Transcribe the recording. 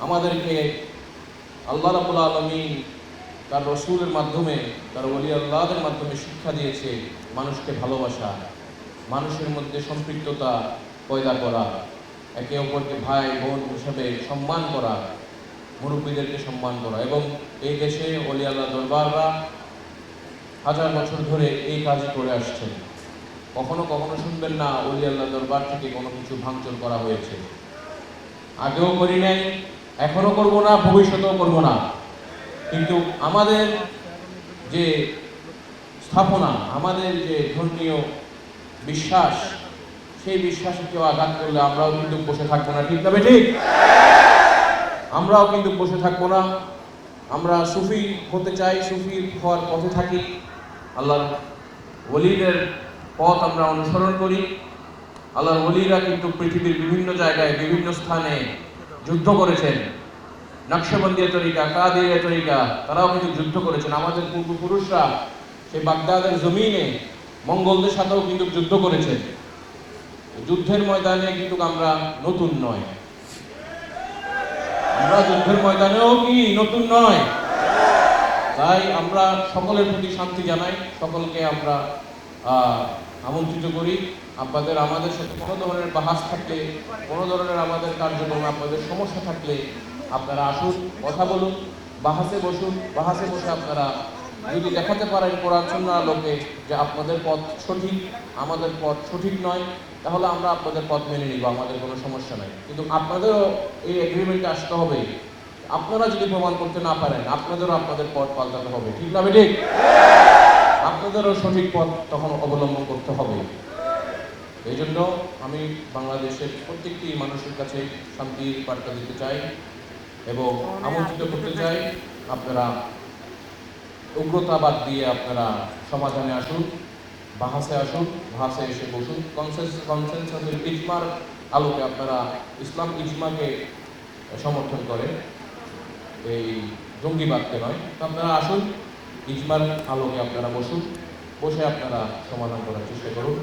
আমাদেরকে আল্লাহ রাবুল আলমিন তার রসুলের মাধ্যমে, তার অলি আল্লাহদের মাধ্যমে শিক্ষা দিয়েছে মানুষকে ভালোবাসা, মানুষের মধ্যে সম্পৃক্ততা পয়দা করা, একে অপরকে ভাই, বোন হিসাবে সম্মান করা, মুরব্বীদেরকে সম্মান করা এবং এই দেশে অলি আল্লাহ দরবাররা হাজার বছর ধরে এই কাজই করে আসছেন। কখনো কখনো শুনবেন না অলি আল্লাহ দরবার থেকে কোনো কিছু ভাঙচুর করা হয়েছে। আগেও করি নাই এখনও করব না, ভবিষ্যতেও করব না। কিন্তু আমাদের যে স্থাপনা, আমাদের যে ধর্মীয় বিশ্বাস, সেই বিশ্বাসে কেউ আঘাত করলে আমরাও কিন্তু বসে থাকব না। ঠিক তবে ঠিক? আমরাও কিন্তু বসে থাকব না। আমরা সুফি হতে চাই, সুফি হওয়ার পথে থাকি। আল্লাহর ওলিদের পথ আমরা অনুসরণ করি। আল্লাহর ওলিরা কিন্তু পৃথিবীর বিভিন্ন জায়গায়, বিভিন্ন স্থানে যুদ্ধ করেছেন। নকশবন্দিয়া তরিকা কাদিয়া তরিকা, তারাও কিন্তু যুদ্ধ করেছেন। আমাদের পূর্বপুরুষরা সেই বাগদাদের জমিনে মঙ্গলদের সাথেও কিন্তু যুদ্ধ করেছেন। যুদ্ধের ময়দানে কিন্তু আমরা নতুন নয়। আমরা যুদ্ধের ময়দানেও কি নতুন নয়? তাই আমরা সকলের প্রতি শান্তি জানাই। সকলকে আমরা আমন্ত্রিত করি। আপনাদের আমাদের সাথে কোনো ধরনের বাহাস থাকলে, কোনো ধরনের আমাদের কার্যক্রমে আপনাদের সমস্যা থাকলে আপনারা আসুন, কথা বলুন, বাহাসে বসুন, বাহাসে বসে আপনারা যদি দেখাতে পারেন কোরআন শূন্য আলোকে যে আপনাদের পথ সঠিক, আমাদের পথ সঠিক নয়, তাহলে আমরা আপনাদের পথ মেনে নিব, আমাদের কোনো সমস্যা নাই। কিন্তু আপনাদেরও এই এগ্রিমেন্টে আসতে হবে। আপনারা যদি প্রমাণ করতে না পারেন, আপনাদেরও আপনাদের পথ পাল্টাতে হবে। ঠিক না ঠিক? আপনাদেরও সঠিক পথ তখন অবলম্বন করতে হবে। এই জন্য আমি বাংলাদেশের প্রত্যেকটি মানুষের কাছে শান্তির বার্তা দিতে চাই এবং আমন্ত্রিত করতে চাই আপনারা উগ্রতা বাদ দিয়ে আপনারা সমাধানে আসুন বাহাসে আসুন বাহাসে এসে বসুন। কনসেন্স কনসেন্সাসের ইজমার আলোকে আপনারা ইসলাম ইজমাকে সমর্থন করেন। এই জঙ্গিবাদকে নয়। আপনারা আসুন ইজমার আলোকে আপনারা বসুন বসে আপনারা সমাধান করার চেষ্টা করুন।